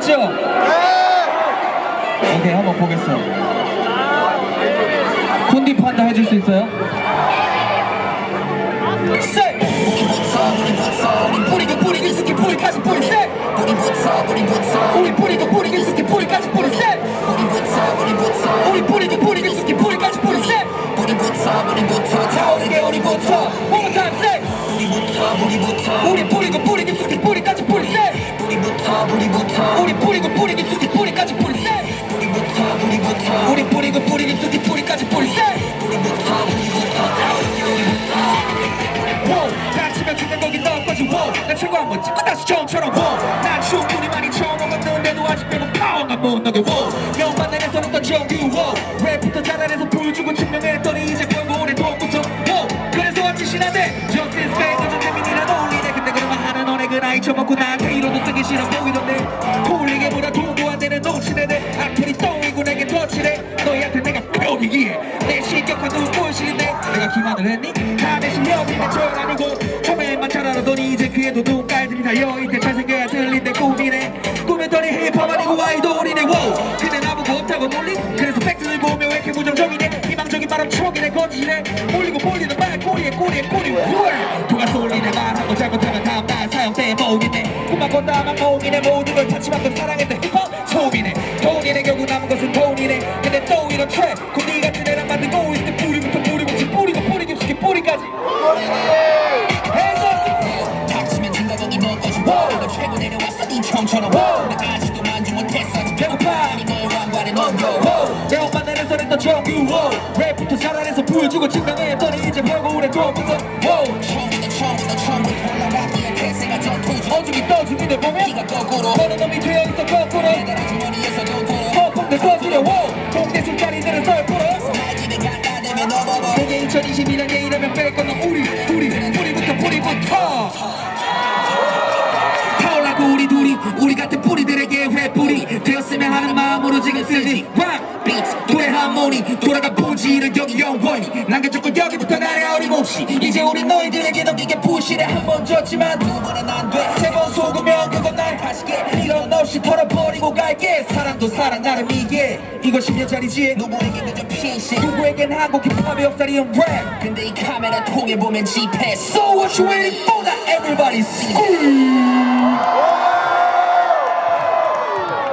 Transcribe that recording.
되죠? 네! 오케이, 한번 보겠습니다. 콘디 판다 해줄 수 있어요? 우리 뿌리고 뿌리고 스키 뿌리고 스키 뿌리까지 뿌리 세! 우리 뿌리고 뿌리고 스키 뿌리까지 뿌리 세! Wow, 다치면 죽는 거기 너까지 wow 나 최고 한번 찍고 다시 처음처럼 wow 난 충분히 많이 처음 먹었는데도 아직 배고파가 못 나게 wow 명만 내에서부터 정규 wow 랩부터 잘해내서 보여주고 증명했더니 이제 오래 돈부터 wow 그래서 왔지 신한데 Justice 나이 처먹고 나한테 이로도 쓰기 싫어. 보이던데. 콜리게 보다 도구 안 되는 놓치네네 악플이 똥이고 내게 터치네 너희한테 내가 벽이기에. 내 실격한 놈 부실인데. 내가 기만을 했니? 다 내 실력이 내절 아니고. 처음에만 잘 알아더니 이제 귀에도 눈깔들이 달려있대. 잘생겨야 들린대. 꿈이네. 꿈했더니 힙합 아니고 아이돌이네. wow 근데 나보고 없다고 놀리? 그래서 팩트를 보면 왜 이렇게 부정적이네? 희망적인 바람 촉이네 거짓이네. 몰리고 몰리는 말 꼬리에 꼬리에 꼬리 월 누가 쏠리네. 말하고 잘못하면 다음날 사 만큼 사랑했던 힙합 소음이네. 돈이네 결국 남은 것은 돈이네. 근데 또 이런 트랩 고니 같은 애랑 만들고 있을 때 뿌리부터 뿌리고 지 뿌리고 뿌리 깊숙이 뿌리까지. 해서 닥치면 너 것이 너 최고 내려왔어 인청처럼. 나 아직도 만지 못했어. 배고파 아니 너의 왕관에 넘겨. 엄마 내는 소리도 정규. 랩부터 잘안해서 보여주고 증명했더니 이제 별거울에 도움부터 wow. 처음부터 처음부터 처음부터 올라갔기에 태세가 전투주 내 보면 키가 거꾸로 너는 놈이 되어 있어 거꾸로 내가 주머니에서 돈 털어 거품들 떠들여 wow. 동네 술자리들은 썰풀어 말집에 갖다 대면 넘어버 그게 2022년에 이러면 뺄 거는 우리 우리 뿌리부터 뿌리부터 타올라고 우리 둘이 우리 같은 되었으면 하는 마음으로 지금 쓰지. 락 비트 노래 하모니 돌아가 보지를 여기 영원히. 남겨줬고 여기부터 나의 어림없이. 이제 우리 너희들에게 넘기게 부실에 한번 졌지만 두 번은 안돼세 세번 속으면 그건 날 다시게 이런 없이 털어버리고 갈게. 사랑도 사랑 나름 이게. 이거 10년짜리지? 누구에게 그저 피신 누구에겐 한국 힙합의 역사리온 랩 근데 이 카메라 통에 보면 지패스 So what you waiting for? Now everybody scream.